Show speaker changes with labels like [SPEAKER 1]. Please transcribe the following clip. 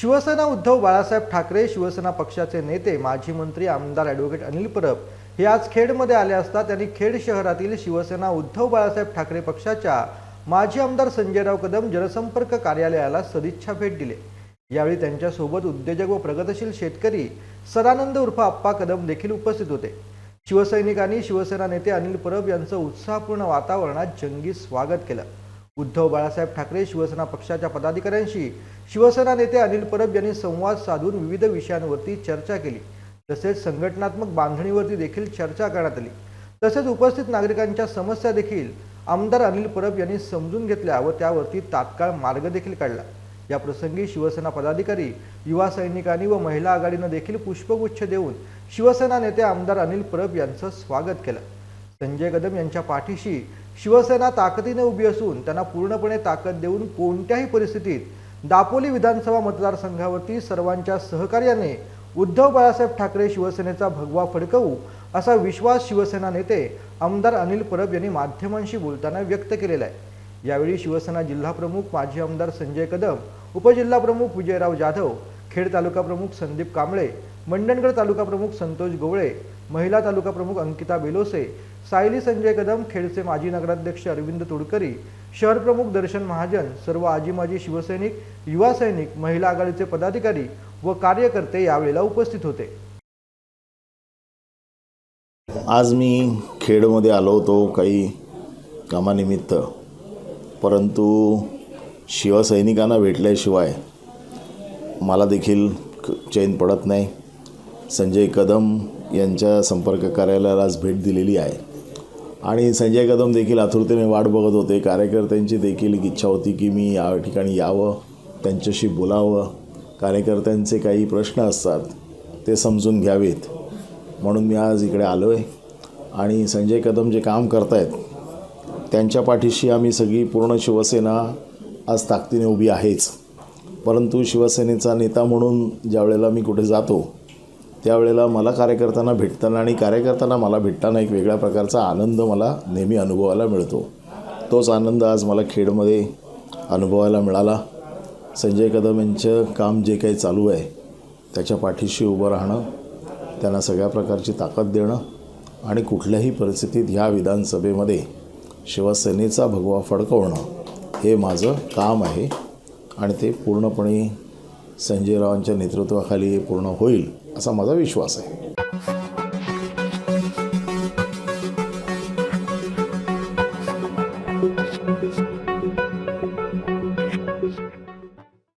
[SPEAKER 1] शिवसेना उद्धव बाळासाहेब ठाकरे शिवसेना पक्षाचे नेते माजी मंत्री आमदार ॲडव्होकेट अनिल परब हे आज खेडमध्ये आले असता त्यांनी खेड शहरातील शिवसेना उद्धव बाळासाहेब ठाकरे पक्षाच्या माजी आमदार संजयराव कदम जनसंपर्क कार्यालयाला सदिच्छा भेट दिली. यावेळी त्यांच्यासोबत उद्योजक व प्रगतशील शेतकरी सदानंद उर्फ आप्पा कदम देखील उपस्थित होते. शिवसैनिकांनी शिवसेना नेते अनिल परब यांचं उत्साहपूर्ण वातावरणात जंगी स्वागत केलं. उद्धव बाळासाहेब ठाकरे शिवसेना पक्षाच्या पदाधिकाऱ्यांशी. शिवसेना नेते अनिल परब यांनी संवाद साधून विविध विषयांवरती चर्चा केली. तसेच संघटनात्मक बांधणीवरती देखील चर्चा करण्यात आली. तसेच उपस्थित नागरिकांच्या समस्या देखील आमदार अनिल परब यांनी समजून घेतल्या व त्यावरती तात्काळ मार्ग देखील काढला. या प्रसंगी शिवसेना पदाधिकारी युवा सैनिकांनी व महिला आघाडीनं देखील पुष्पगुच्छ देऊन शिवसेना नेते आमदार अनिल परब यांचं स्वागत केलं. संजय कदम यांच्या पाठीशी शिवसेना ताकदीने उभी असून त्यांना पूर्णपणे ताकद देऊन कोणत्याही परिस्थितीत दापोली विधानसभा मतदारसंघावरती सर्वांच्या सहकार्याने उद्धव बाळासाहेब ठाकरे शिवसेनेचा भगवा फडकवू असा विश्वास शिवसेना नेते आमदार अनिल परब यांनी माध्यमांशी बोलताना व्यक्त केलेला आहे. यावेळी शिवसेना जिल्हाप्रमुख माजी आमदार संजय कदम उपजिल्हाप्रमुख विजयराव जाधव खेड तालुका प्रमुख संदीप कांबळे मंडणगड तालुका प्रमुख संतोष गोवळे महिला तालुका प्रमुख अंकिता बेलोसे सायली संजय कदम खेडचे माजी नगराध्यक्ष अरविंद तुडकरी शहर प्रमुख दर्शन महाजन सर्व आजी माजी शिवसैनिक युवा सैनिक महिला आघाडीचे पदाधिकारी व कार्यकर्ते यावेळेला उपस्थित होते.
[SPEAKER 2] आज मी खेडमध्ये आलो होतो काही कामानिमित्त. परंतु शिवसैनिकांना भेटल्याशिवाय मला देखील क- चैन पडत नाही. संजय कदम यांच्या संपर्क कार्यालयाला आज भेट दिलेली आहे. आणि संजय कदम देखील आतुरतेने वाट बघत होते. कार्यकर्त्यांची देखील एक इच्छा होती की मी या ठिकाणी यावं त्यांच्याशी बोलावं. कार्यकर्त्यांचे काही प्रश्न असतात ते समजून घ्यावेत. म्हणून मी आज इकडे आलो आहे आणि संजय कदम जे काम करतायत त्यांच्या पाठीशी आम्ही सगळी पूर्ण शिवसेना आज ताकदीने उभी आहेच. परंतु शिवसेनेचा नेता म्हणून ज्यावेळेला मी कुठे जातो त्यावेळेला मला कार्यकर्त्यांना भेटताना आणि कार्यकर्त्यांना मला भेटताना एक वेगळ्या प्रकारचा आनंद मला नेहमी अनुभवायला मिळतो. तोच आनंद आज मला खेडमध्ये अनुभवायला मिळाला. संजय कदम यांचं काम जे काही चालू आहे त्याच्या पाठीशी उभं राहणं त्यांना सगळ्या प्रकारची ताकद देणं आणि कुठल्याही परिस्थितीत ह्या विधानसभेमध्ये शिवसेनेचा भगवा फडकवणं हे माझं काम आहे आणि ते पूर्णपणे संजयरावांच्या नेतृत्वाखाली पूर्ण होईल असा माझा विश्वास आहे.